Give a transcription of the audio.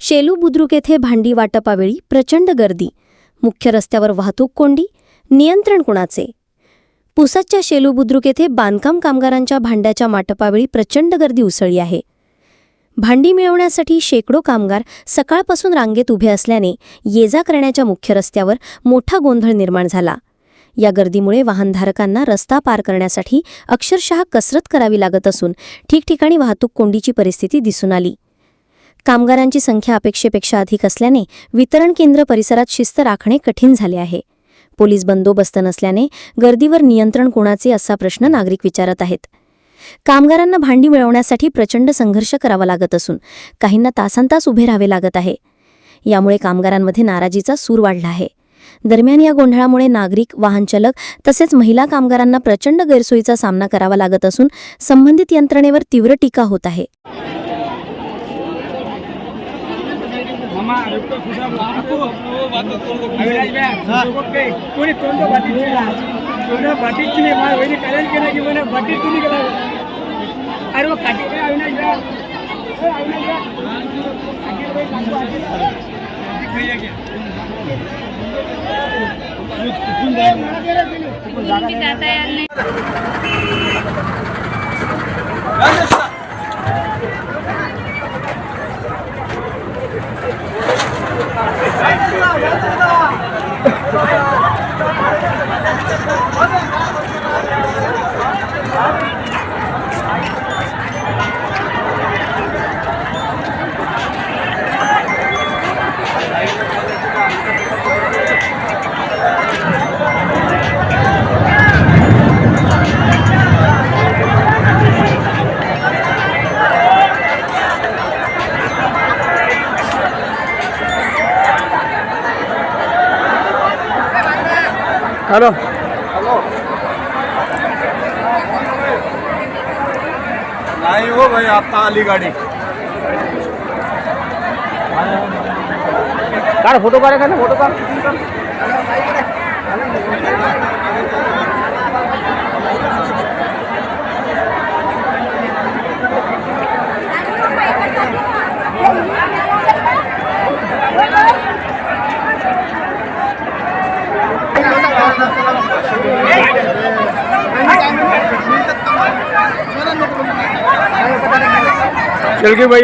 शेलू बुद्रुक येथे भांडी वाटपावेळी प्रचंड गर्दी. मुख्य रस्त्यावर वाहतूक कोंडी नियंत्रण कुणाचे? पुसदच्या शेलू बुद्रुक येथे बांधकाम कामगारांच्या भांड्याच्या वाटपावेळी प्रचंड गर्दी उसळली आहे. भांडी मिळवण्यासाठी शेकडो कामगार सकाळपासून रांगेत उभे असल्याने ये जा करण्याच्या मुख्य रस्त्यावर मोठा गोंधळ निर्माण झाला. या गर्दीमुळे वाहनधारकांना रस्ता पार करण्यासाठी अक्षरशः कसरत करावी लागत असून ठिकठिकाणी वाहतूक कोंडीची परिस्थिती दिसून आली. कामगारांची संख्या अपेक्षेपेक्षा अधिक असल्याने वितरण केंद्र परिसरात शिस्त राखणे कठीण झाले आहे. पोलीस बंदोबस्त नसल्याने गर्दीवर नियंत्रण कोणाचे असा प्रश्न नागरिक विचारत आहेत. कामगारांना भांडी मिळवण्यासाठी प्रचंड संघर्ष करावा लागत असून काहींना तासांतास उभे राहावे लागत आहे. यामुळे कामगारांमध्ये नाराजीचा सूर वाढला आहे. दरम्यान या गोंधळामुळे नागरिक वाहनचालक तसेच महिला कामगारांना प्रचंड गैरसोयीचा सामना करावा लागत असून संबंधित यंत्रणेवर तीव्र टीका होत आहे. பட்டிச்சுனே கல்யாணம் கிடையாது இவனை பட்டிச்சுன்னு கிடையாது அருவா கட்டி Avinash Avinash Hello नाही हो भाई आता आली गाडी। काढ फोटो काढा का फोटो काढ. ਚਲ ਗਏ ਭਾਈ